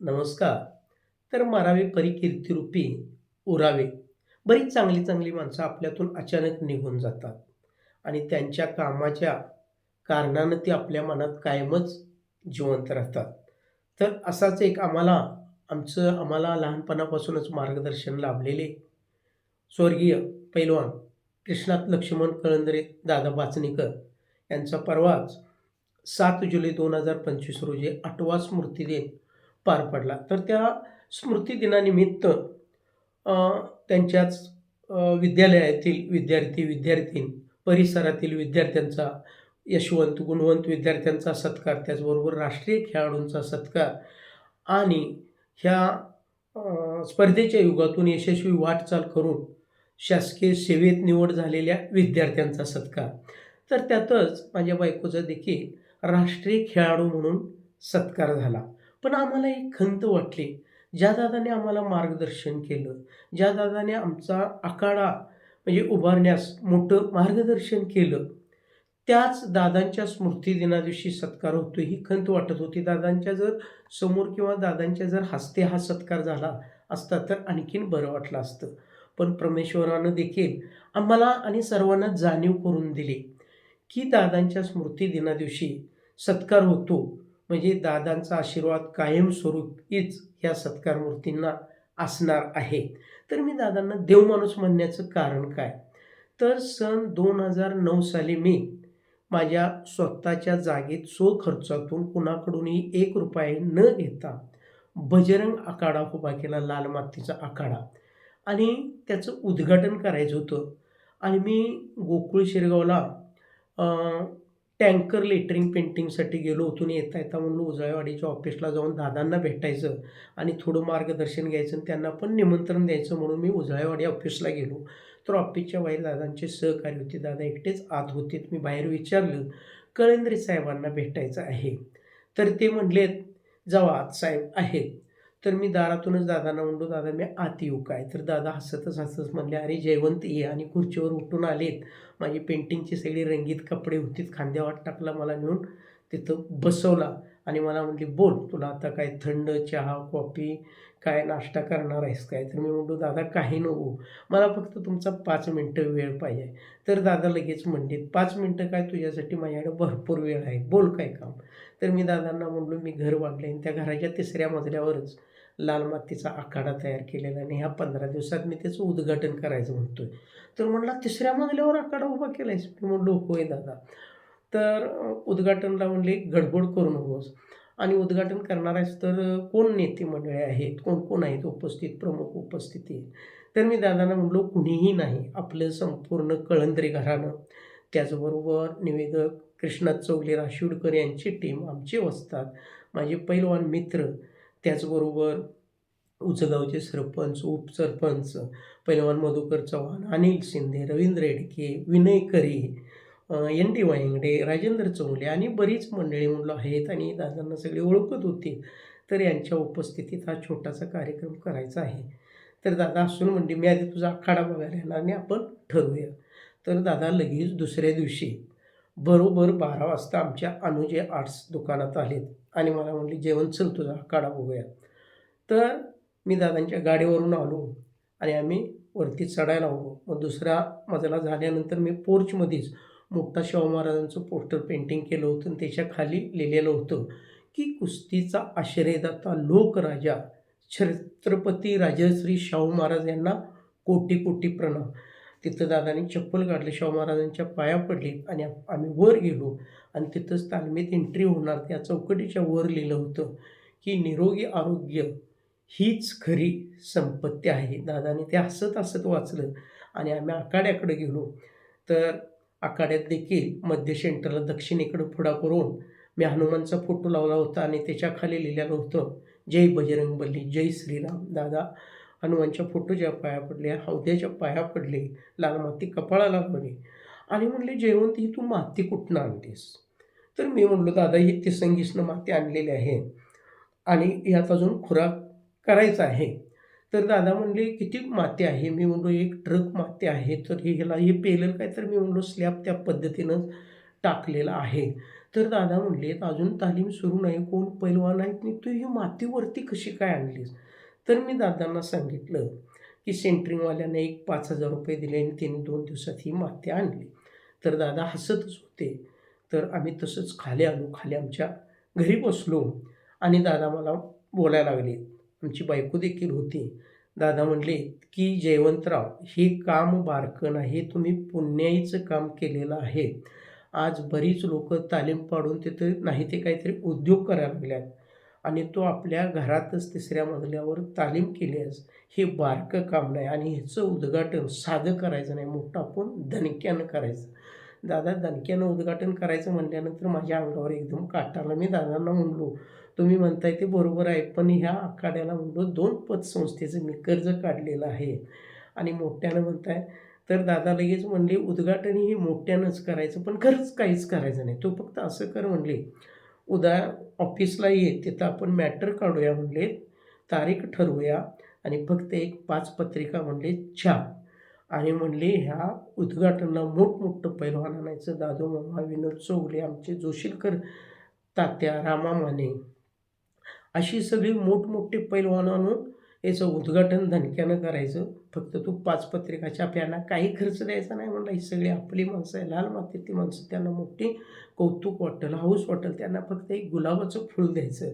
नमस्कार. तर मारावे परी कीर्तिरूपी उरावे. बरीच चांगली चांगली माणसं आपल्यातून अचानक निघून जातात. आणि त्यांच्या कामाच्या कारणानं ती आपल्या मनात कायमच जिवंत राहतात. तर असाच एक आम्हाला आमचं आम्हाला लहानपणापासूनच मार्गदर्शन लाभलेले स्वर्गीय पैलवान कृष्णात लक्ष्मण कळंदरे दादा बाचणीकर यांचा परवाच सात जुलै दोन हजार पंचवीस रोजी आठवा स्मृतिदिन पार पडला. तर त्या स्मृतिदिनानिमित्त त्यांच्याच विद्यालयातील विद्यार्थी विद्यार्थीन परिसरातील विद्यार्थ्यांचा यशवंत गुणवंत विद्यार्थ्यांचा सत्कार त्याचबरोबर राष्ट्रीय खेळाडूंचा सत्कार आणि ह्या स्पर्धेच्या युगातून यशस्वी वाटचाल करून शासकीय सेवेत निवड झालेल्या विद्यार्थ्यांचा सत्कार. तर त्यातच माझ्या बायकोचा देखील राष्ट्रीय खेळाडू म्हणून सत्कार झाला. पण आम्हाला एक खंत वाटली. ज्या दादाने आम्हाला मार्गदर्शन केलं ज्या दादाने आमचा आखाडा म्हणजे उभारण्यास मोठं मार्गदर्शन केलं त्याच दादांच्या स्मृतीदिनादिवशी सत्कार होतो ही खंत वाटत होती. दादांच्या जर समोर किंवा दादांच्या जर हस्ते हा सत्कार झाला असता तर आणखीन बरं वाटलं असतं. पण परमेश्वरानं देखील आम्हाला आणि सर्वांना जाणीव करून दिली की दादांच्या स्मृतीदिनादिवशी सत्कार होतो. म्हणजे दादांचा आशीर्वाद कायमस्वरूपीच ह्या सत्कार मूर्तींना असणार आहे. तर मी दादांना देवमाणूस म्हणण्याचं कारण काय? तर सन दोन हजार नऊ साली मी माझ्या स्वतःच्या जागेत सो खर्चातून कुणाकडूनही एक रुपये न घेता बजरंग आखाडा उभा केला लाल मातीचा आखाडा. आणि त्याचं उद्घाटन करायचं होतं. आणि मी गोकुळ शिरगावला टँकर लेटरिंग पेंटिंगसाठी गेलो होतो आणि येता येता म्हणून उजळेवाडीच्या ऑफिसला जाऊन दादांना भेटायचं आणि थोडं मार्गदर्शन घ्यायचं आणि त्यांना पण निमंत्रण द्यायचं म्हणून मी उजळेवाडी ऑफिसला गेलो. तर ऑफिसच्या बाहेर दादांचे सहकारी होते. दादा एकटेच आत होते. मी बाहेर विचारलं कळेंद्रे साहेबांना भेटायचं आहे. तर ते म्हणलेत जवा साहेब आहेत. तर मी दारातूनच दादांना म्हणलो दादा मी आत येऊ काय? तर दादा हसतच हसतच म्हणले अरे जयवंत ये आणि खुर्चीवर उठून आलेत. माझी पेंटिंगची सगळी रंगीत कपडे होतीत. खांद्यावर टाकला मला नेऊन. तिथं बसवला आणि मला म्हणली बोल तुला आता काय थंड चहा कॉफी काय नाश्ता करणार आहेस काय? तर मी म्हणतो दादा काही नको. मला फक्त तुमचा पाच मिनटं वेळ पाहिजे. तर दादा लगेच म्हणले पाच मिनटं काय? तुझ्यासाठी माझ्याकडे भरपूर वेळ आहे. बोल काय काम? तर मी दादांना म्हणलो मी घर बांधले आणि त्या घराच्या तिसऱ्या मजल्यावरच लाल मातीचा आखाडा तयार केलेला आणि ह्या पंधरा दिवसात मी त्याचं उद्घाटन करायचं म्हणतोय. तर म्हणला तिसऱ्या मजल्यावर आखाडा उभा केलायस? मी म्हणलो होय दादा. तर उद्घाटनला म्हणले गडबड करू नकोस. आणि उद्घाटन करणार आहेस तर कोण नेते मंडळे आहेत? कोण कोण आहेत उपस्थित? प्रमुख उपस्थिती तर मी दादांना म्हणलो कुणीही नाही. आपलं संपूर्ण कळंदरी घराणं. त्याचबरोबर निवेदक कृष्णा चौगले राशिवडकर यांची टीम आमची वसतात माझे पैलवान मित्र त्याचबरोबर उचगावचे सरपंच उपसरपंच पैलवान मधुकर चव्हाण अनिल शिंदे रवींद्र एडके विनय करी एन डी वायंगडे राजेंद्र चौले आणि बरीच मंडळी मुलं आहेत आणि दादांना सगळे ओळखत होते. तर यांच्या उपस्थितीत हा छोटासा कार्यक्रम करायचा आहे. तर दादा असून म्हणजे मी आधी तुझा आखाडा बघायला येणार आणि आपण ठरवूया. तर दादा लगेच दुसऱ्या दिवशी बरोबर बारा वाजता आमच्या अनुजय आर्ट्स दुकानात आलेत. आणि मला म्हणले जेवण चल तुझा काढा बघूया. तर मी दादांच्या गाडीवरून आलो आणि आम्ही वरती चढायला आलो मग दुसरा मजला झाल्यानंतर मी पोर्चमध्येच मोठा शाहू महाराजांचं पोस्टर पेंटिंग केलं होतं आणि त्याच्याखाली लिहिलेलं होतं की कुस्तीचा आश्रयदाता लोकराजा छत्रपती राजश्री शाहू महाराज यांना कोटी कोटी प्रणाम. तिथं दादानी चप्पल काढले शाहू महाराजांच्या पाया पडली आणि आम्ही वर गेलो. आणि तिथंच तालमीत एंट्री होणार त्या चौकटीच्या वर लिहिलं होतं की निरोगी आरोग्य हीच खरी संपत्ती आहे. दादाने ते हसत हसत वाचलं आणि आम्ही आखाड्याकडे गेलो. तर आखाड्यात देखील मध्य सेंटरला दक्षिणेकडं पुढा करून मी हनुमानचा फोटो लावला होता आणि त्याच्याखाली लिहिलेलं होतं जय बजरंग बली जय श्रीराम. दादा हनुमानच्या फोटोच्या पाया पडल्या हौद्याच्या पाया पडले लाल माती कपाळाला पडली आणि म्हणले जयवंत ही तू माती कुठनं आणलीस? तर मी म्हणलो दादा ही तिसंगीसनं माती आणलेली आहे. आणि यात अजून खुराक करायचा आहे. तर दादा म्हणले किती माती आहे? मी म्हणलो एक ट्रक माती आहे. तर हे ह्याला हे पेलेलं काय? तर मी म्हणलो स्लॅब त्या पद्धतीनं टाकलेला आहे. तर दादा म्हणले अजून तालीम सुरू नाही. कोण पैलवान आहेत? नाही तू ही मातीवरती कशी काय आणलीस? तर मी दादांना सांगितलं की सेंटरिंगवाल्याने एक पाच हजार रुपये दिले आणि त्यांनी दोन दिवसात ही माती आणली. तर दादा हसतच होते. तर आम्ही तसंच खाली आलो खाली आमच्या घरी बसलो आणि दादा मला बोलायला लागले. आमची बायको देखील होती. दादा म्हणले की जयवंतराव हे काम बारकं नाही तुम्ही पुण्याईचं काम केलेलं आहे. आज बरीच लोक तालीम पाडून तिथं नाही ते काहीतरी उद्योग करायला लागल्यात. आणि तो आपल्या घरातच तिसऱ्या मजल्यावर तालीम केल्यास हे बारकं काम नाही आणि ह्याचं उद्घाटन साधं करायचं नाही मोठं आपण दणक्यानं करायचं. दादा दणक्यानं उद्घाटन करायचं म्हटल्यानंतर माझ्या अंगावर एकदम काटाला मी दादांना म्हणलो तुम्ही म्हणताय ते बरोबर आहे पण ह्या आखाड्याला म्हणलो दोन पतसंस्थेचं मी कर्ज काढलेलं आहे. आणि मोठ्यानं म्हणताय तर दादा लगेच म्हणले उद्घाटन हे मोठ्यानंच करायचं पण खरंच काहीच करायचं नाही तो फक्त असं कर म्हणले. उद्या ऑफिसला ये तिथं आपण मॅटर काढूया म्हणले तारीख ठरवूया आणि फक्त एक पाच पत्रिका म्हणले छाप आणि म्हणले ह्या उद्घाटनाला मोठमोठं पैलवान आणायचं. दादू मामा विनोद चौगले आमचे जोशीलकर तात्या रामा माने. अशी सगळी मोठमोठे पैलवान आणून याचं उद्घाटन धनक्यानं करायचं. फक्त तू पाच पत्रिका छाप्यांना काही खर्च द्यायचा नाही म्हणला. ही सगळी आपली माणसं आहे. लाल मातीतली माणसं त्यांना मोठी कौतुक वाटेल. हाऊस वाटेल. त्यांना फक्त एक गुलाबाचं फूल द्यायचं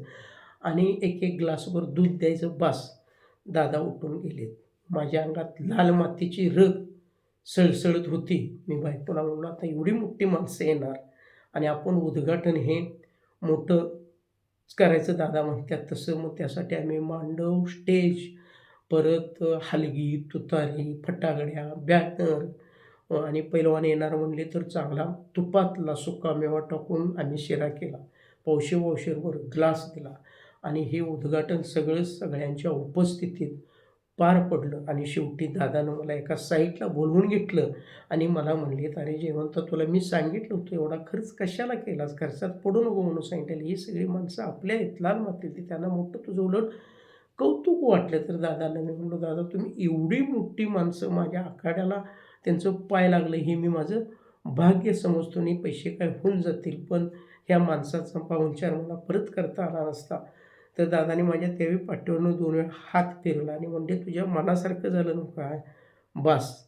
आणि एक एक ग्लासभर दूध द्यायचं. बास. दादा उठून गेलेत. माझ्या अंगात लाल मातीची रग सळसळत होती. मी बायकोला म्हणून आता एवढी मोठी माणसं येणार आणि आपण उद्घाटन हे मोठं करायचं दादा म्हणतात तसं. मग त्यासाठी आम्ही मांडव स्टेज परत हलगी तुतारी फटाकड्या बॅनर आणि पैलवान येणार म्हणले तर चांगला तुपातला सुका मेवा टाकून आम्ही शिरा केला. पावशे वौशेरवर ग्लास दिला आणि हे उद्घाटन सगळं सगळ्यांच्या उपस्थितीत पार पडलं. आणि शेवटी दादानं मला एका साईटला बोलवून घेतलं आणि मला म्हणले अरे जेवंत तुला मी सांगितलं होतं. एवढा खर्च कशाला केलास? खर्चात पडू नको म्हणून सांगितलं ही सगळी माणसं आपल्या आहेत. लाल मातीतली त्यांना मोठं तुझं उलट कौतुक वाटलं. तर दादाला मी म्हणलो दादा तुम्ही एवढी मोठी माणसं माझ्या आखाड्याला त्यांचं पाय लागलं. हे मी माझं भाग्य समजतो आणि पैसे काय होऊन जातील. पण ह्या माणसाचा पाहुणचार मला परत करता आला नसता. तर दादाने माझ्या त्यावेळी पाठीवरनं दोन वेळा हात फिरला आणि म्हणजे तुझ्या मनासारखं झालं नको काय बस.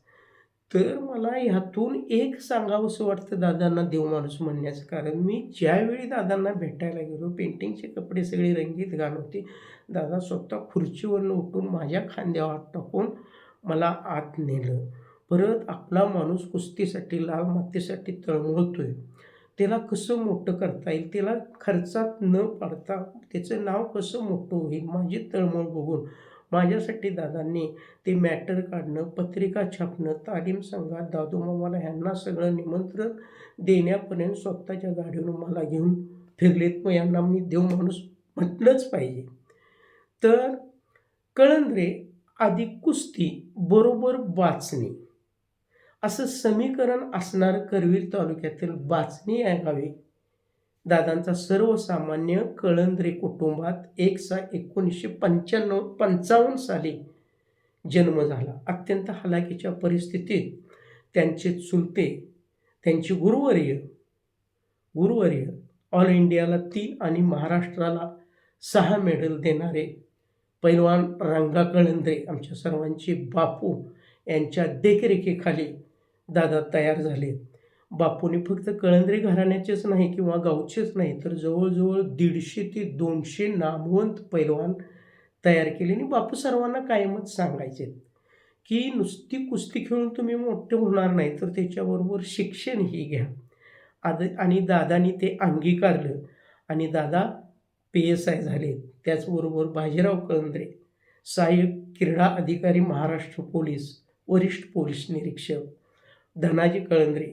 तर मला ह्यातून एक सांगावंसं वाटतं दादांना देव माणूस म्हणण्याचं. कारण मी ज्यावेळी दादांना भेटायला गेलो पेंटिंगचे कपडे सगळे रंगीत घाण होते. दादा स्वतः खुर्चीवरनं उठून माझ्या खांद्यावर हात टाकून मला आत नेलं. परत आपला माणूस कुस्तीसाठी लाल मातीसाठी तळमळतोय. त्याला कसं मोठं करता येईल? त्याला खर्चात न पाडता त्याचं नाव कसं मोठं होईल? माझी तळमळ बघून माझ्यासाठी दादांनी ते मॅटर काढणं पत्रिका छापणं तालीम संघात दादू मामाला ह्यांना सगळं निमंत्रण देण्यापर्यंत स्वतःच्या गाडीवर मला घेऊन फिरलेत. मग यांना मी देव माणूस म्हटलंच पाहिजे. तर कळंद्रे आधी कुस्ती बरोबर वाचणे. असं समीकरण असणारं करवीर तालुक्यातील बाचणी या गावी दादांचा सर्वसामान्य कळंद्रे कुटुंबात एक सा एकोणीसशे पंच्याण्णव पंचावन्न साली जन्म झाला. अत्यंत हलाखीच्या परिस्थितीत त्यांचे चुलते त्यांचे गुरुवर्य गुरुवर्य ऑल इंडियाला तीन आणि महाराष्ट्राला सहा मेडल देणारे पैलवान रंगा कळंद्रे आमच्या सर्वांचे बापू यांच्या देखरेखीखाली दादा तयार झाले बापूने फक्त कळंदरी घराण्याचेच नाही किंवा गावचेच नाही तर जवळजवळ दीडशे ते दोनशे नामवंत पैलवान तयार केले आणि बापू सर्वांना कायमच सांगायचे की नुसती कुस्ती खेळून तुम्ही मोठे होणार नाही तर त्याच्याबरोबर शिक्षणही घ्या. आद आणि दादानी ते अंगीकारलं आणि दादा पी एस आय झाले. त्याचबरोबर बाजीराव कळंद्रे सहाय्यक क्रीडा अधिकारी महाराष्ट्र पोलीस वरिष्ठ पोलीस निरीक्षक धनाजी कळंद्रे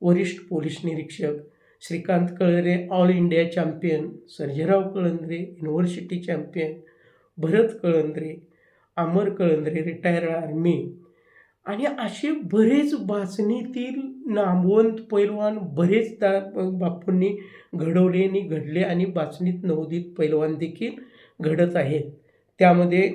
वरिष्ठ पोलीस निरीक्षक Shrikant Kalandre all India champion Sarjerao Kalandre university champion Bharat Kalandre Amar Kalandre retired army. आणि असे बरेच बाचणीतील नामवंत पैलवान बरेच त्या बापूंनी घडवले आणि घडले आणि बाचणीत नवोदित पैलवान देखील घडत आहेत. त्यामध्ये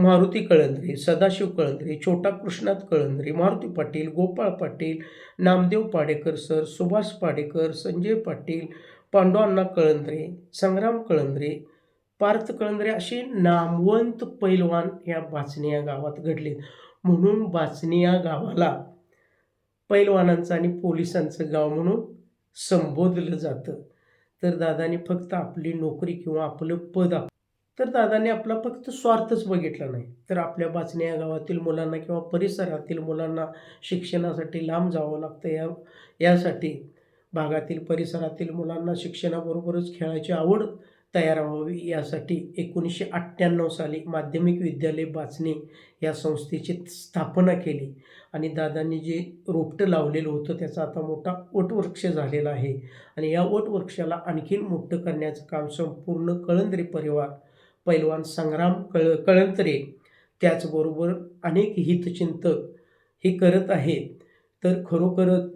मारुती कळंद्रे सदाशिव कळंद्रे छोटा कृष्णात कळंद्रे मारुती पाटील गोपाळ पाटील नामदेव पाडेकर सर सुभाष पाडेकर संजय पाटील पांडवांना कळंद्रे संग्राम कळंद्रे पार्थ कळंद्रे असे नामवंत पैलवान या बाचणी या गावात घडले म्हणून बाचणी या गावाला पैलवानांचं आणि पोलिसांचं गाव म्हणून संबोधलं जातं. तर दादाने फक्त आपली नोकरी किंवा आपलं पद आप- तर दादाने आपला फक्त स्वार्थच बघितला नाही. तर आपल्या बाचणी या गावातील मुलांना किंवा परिसरातील मुलांना शिक्षणासाठी लांब जावं लागतं या यासाठी भागातील परिसरातील मुलांना शिक्षणाबरोबरच खेळायची आवड तयार व्हावी यासाठी एकोणीसशे अठ्ठ्याण्णव साली माध्यमिक विद्यालय बाचणी या संस्थेची स्थापना केली आणि दादांनी जे रोपटं लावलेलं होतं त्याचा आता मोठा वटवृक्ष झालेला आहे. आणि या वटवृक्षाला आणखीन मोठं करण्याचं काम संपूर्ण कळंदरी परिवार पैलवान संग्राम कळ कळंतरे त्याचबरोबर अनेक हितचिंतक हे करत आहेत. तर खरोखरच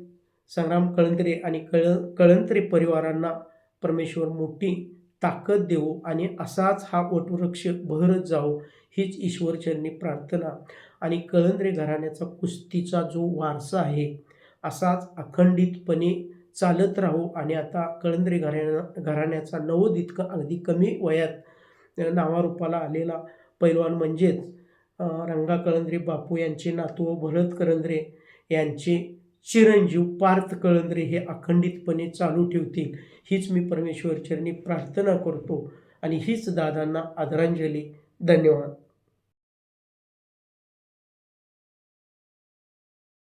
संग्राम कळंतरे आणि कळ कळंतरे परिवारांना परमेश्वर मोठी ताकद देऊ आणि असाच हा वटवृक्ष बहरत जाऊ हीच ईश्वरचरणी प्रार्थना आणि कळंदरे घराण्याचा कुस्तीचा जो वारसा आहे असाच अखंडितपणे चालत राहू आणि आता कळंदरे घराण्या घराण्याचा नवोद इतकं अगदी कमी वयात नावारूपाला आलेला पैलवान म्हणजेच रंगा कळंद्रे बापू यांचे नातू व भरत कळंद्रे यांचे चिरंजीव पार्थ कळंद्रे हे अखंडितपणे चालू ठेवतील. हीच मी परमेश्वरचरणी प्रार्थना करतो आणि हीच दादांना आदरांजली. धन्यवाद.